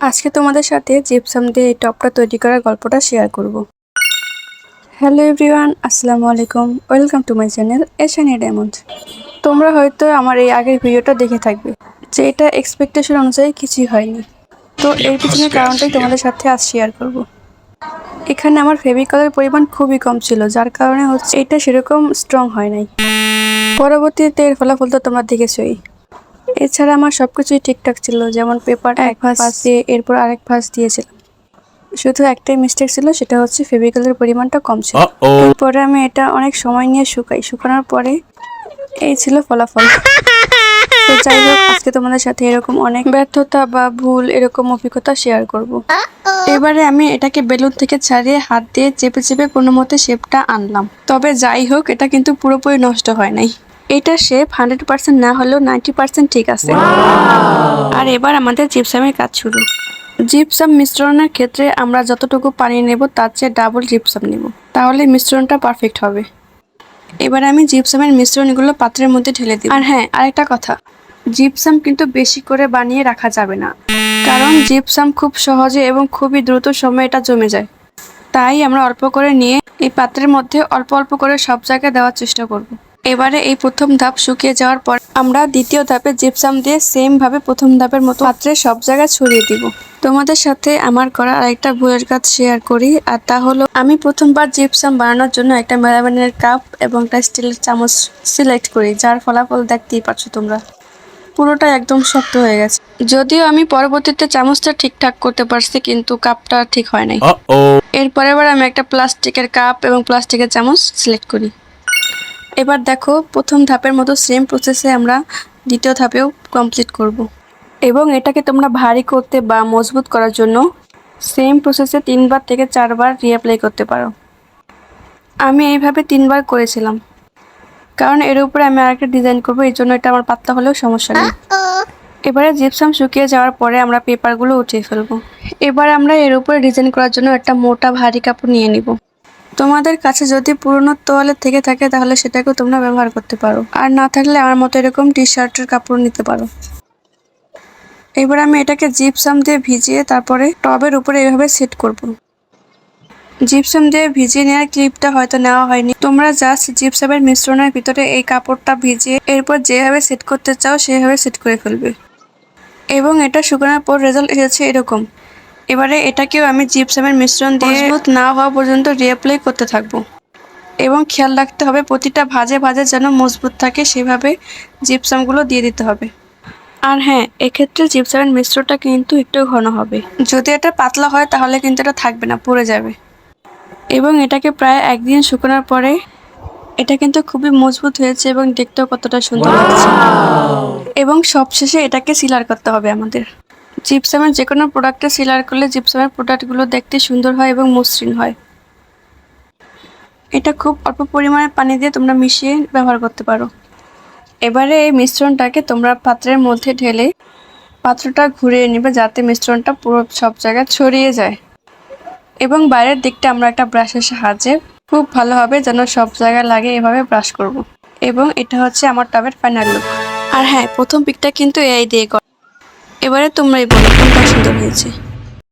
আজকে তোমাদের সাথে জিপসাম দিয়ে এই টপটা তৈরি করার গল্পটা শেয়ার করব। হ্যালো এভরিওয়ান আসসালামু আলাইকুম। Welcome to my channel Eshani diamond তোমরা হয়তো আমার এই আগের ভিডিওটা দেখে থাকবে যে এটা এক্সপেকটেশন অনুযায়ী কিছুই হয়নি। তো এর পিছনে কারণটাই তোমাদের সাথে আজ শেয়ার করব। এখানে আমার ফেভিকলের পরিমাণ খুবই কম ছিল যার কারণে হচ্ছে এটা সেরকম স্ট্রং হয় নাই। পরবর্তীতে এর ফলাফল তো তোমরা দেখেছই। এছাড়া আমার সব কিছুই ঠিকঠাক ছিল যেমন পেপার এক ভাঁজ দিয়ে এরপর আরেক ভাঁজ দিয়েছিলাম। শুধু একটাই মিস্টেক ছিল সেটা হচ্ছে ফেভিকলের পরিমাণটা কম ছিল. এরপরে আমি এটা অনেক সময় নিয়ে শুকাই শুকানোর পরে এই ছিল ফলাফল। তো যাই হোক আজকে তোমাদের সাথে এরকম অনেক ব্যর্থতা বা ভুল এরকম অভিজ্ঞতা শেয়ার করব। এবারে আমি এটাকে বেলুন থেকে ছাড়িয়ে হাত দিয়ে চেপে চেপে কোনো মতে শেপটা আনলাম। তবে যাই হোক এটা কিন্তু পুরোপুরি নষ্ট হয় নাই। এটা শেপ হান্ড্রেড পার্সেন্ট না হলেও নাইনটি পার্সেন্ট ঠিক আছে। আর এবার আমাদের জিপসামের কাজ শুরু। জিপসাম মিশ্রণের ক্ষেত্রে আমরা যতটুকু পানি নেব তার চেয়ে ডাবল জিপসাম নেব। তাহলে মিশ্রণটা পারফেক্ট হবে। এবার আমি জিপসামের মিশ্রণগুলো পাত্রের মধ্যে ঢেলে দিই আর হ্যাঁ আরেকটা কথা। জিপসাম কিন্তু বেশি করে বানিয়ে রাখা যাবে না। কারণ জিপসাম খুব সহজে এবং খুবই দ্রুত সময় এটা জমে যায়। তাই আমরা অল্প করে নিয়ে এই পাত্রের মধ্যে অল্প অল্প করে সব জায়গায় দেওয়ার চেষ্টা করব। এবারে এই প্রথম ধাপ শুকিয়ে যাওয়ার পর আমরা দ্বিতীয় ধাপে জিপসাম দিয়ে সেম ভাবে প্রথম ধাপের মতো পাত্রে সব জায়গায় ছড়িয়ে দিব। তোমাদের সাথে আমার করা আরেকটা ভুলের কাজ শেয়ার করি আর তা হলো আমি প্রথমবার জিপসাম বানানোর জন্য একটা মেলামাইনের কাপ এবং একটা স্টিলের চামচ সিলেক্ট করি যার ফলাফল দেখতেই পাচ্ছ তোমরা। পুরোটা একদম শক্ত হয়ে গেছে। যদিও আমি পরবর্তীতে চামচটা ঠিকঠাক করতে পারছি কিন্তু কাপটা ঠিক হয় নাই। এরপরে এবার আমি একটা প্লাস্টিকের কাপ এবং প্লাস্টিকের চামচ সিলেক্ট করি। এবার দেখো প্রথম ধাপের মতো সেম প্রসেসে আমরা দ্বিতীয় ধাপেও কমপ্লিট করব। এবং এটাকে তোমরা ভারী করতে বা মজবুত করার জন্য সেম প্রসেসে তিনবার থেকে চারবার রিঅ্যাপ্লাই করতে পারো। আমি এইভাবে তিনবার করেছিলাম। কারণ এর উপরে আমি আরেকটা ডিজাইন করব এই জন্য এটা আমার পাতলা হলেও সমস্যা নেই। এবারে জিপসাম শুকিয়ে যাওয়ার পরে আমরা পেপারগুলো উঠিয়ে ফেলব। এবার আমরা এর উপরে ডিজাইন করার জন্য একটা মোটা ভারী কাপড় নিয়ে নিব। তোমাদের কাছে যদি পুরনো তোয়ালে থেকে থাকে, তাহলে সেটাকেও তোমরা ব্যবহার করতে পারো। আর না থাকলে আমার মতো এরকম টি শার্টের কাপড় নিতে পারো। এবার আমি এটাকে জিপসাম দিয়ে ভিজিয়ে তারপরে টবের উপরে এভাবে সেট করব। জিপসাম দিয়ে ভিজিয়ে নেওয়ার ক্লিপটা হয়তো নেওয়া হয়নি। তোমরা জাস্ট জিপসামের মিশ্রণের ভিতরে এই কাপড়টা ভিজিয়ে এরপর যেভাবে সেট করতে চাও, সেভাবে সেট করে ফেলবে। এবং এটা শুকানোর পর রেজাল্ট এসেছে এরকম। এবারে এটাকেও আমি জিপসামের মিশ্রণ দিয়ে মজবুত না হওয়া পর্যন্ত রিঅ্যাপ্লাই করতে থাকব। এবং খেয়াল রাখতে হবে প্রতিটা ভাজে ভাজে যেন মজবুত থাকে সেভাবে জিপসামগুলো দিয়ে দিতে হবে। আর হ্যাঁ এক্ষেত্রে জিপসামের মিশ্রটা কিন্তু একটু ঘন হবে। যদি এটা পাতলা হয় তাহলে কিন্তু এটা থাকবে না পড়ে যাবে। এবং এটাকে প্রায় একদিন শুকানোর পরে এটা কিন্তু খুবই মজবুত হয়েছে এবং দেখতেও কতটা সুন্দর লাগছে। এবং সবশেষে এটাকে সিলার করতে হবে আমাদের। জিপসামের যে কোনো প্রোডাক্টে সিলার করলে জিপসামের প্রোডাক্টগুলো দেখতে সুন্দর হয় এবং মসৃণ হয়। এটা খুব অল্প পরিমাণে পানি দিয়ে তোমরা মিশিয়ে ব্যবহার করতে পারো। এবারে এই মিশ্রণটাকে তোমরা পাত্রের মধ্যে ঢেলে পাত্রটা ঘুরিয়ে নেবে যাতে মিশ্রণটা পুরো সব জায়গায় ছড়িয়ে যায়। এবং বাইরের দিকটা আমরা একটা ব্রাশের সাহায্যে খুব ভালোভাবে যেন সব জায়গায় লাগে এভাবে ব্রাশ করব। এবং এটা হচ্ছে আমার টবের ফাইনাল লুক আর হ্যাঁ প্রথম পিকটা কিন্তু এআই দিয়ে কর। এবারে তোমরাই বলো কোনটা সুন্দর হয়েছে।